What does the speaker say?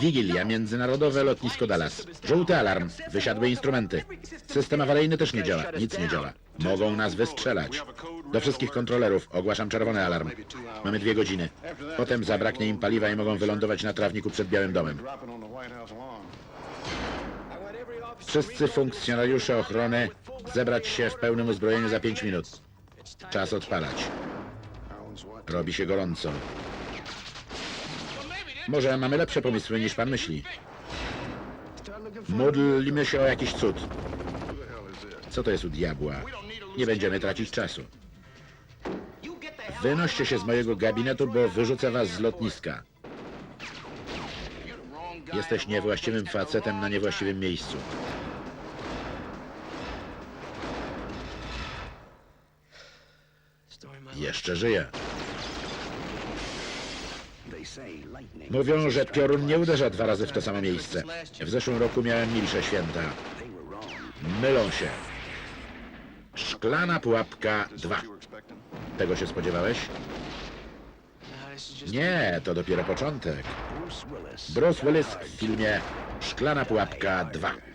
Wigilia, międzynarodowe lotnisko Dallas. Żółty alarm, wysiadły instrumenty. System awaryjny też nie działa, nic nie działa. Mogą nas wystrzelać. Do wszystkich kontrolerów ogłaszam czerwony alarm. Mamy dwie godziny. Potem zabraknie im paliwa i mogą wylądować na trawniku przed Białym Domem. Wszyscy funkcjonariusze ochrony zebrać się w pełnym uzbrojeniu za 5 minut. Czas odpalać. Robi się gorąco. Może mamy lepsze pomysły niż pan myśli. Modlimy się o jakiś cud. Co to jest u diabła? Nie będziemy tracić czasu. Wynoście się z mojego gabinetu, bo wyrzucę was z lotniska. Jesteś niewłaściwym facetem na niewłaściwym miejscu. Jeszcze żyje. Mówią, że piorun nie uderza dwa razy w to samo miejsce. W zeszłym roku miałem milsze święta. Mylą się. Szklana pułapka 2. Tego się spodziewałeś? Nie, to dopiero początek. Bruce Willis w filmie Szklana pułapka 2.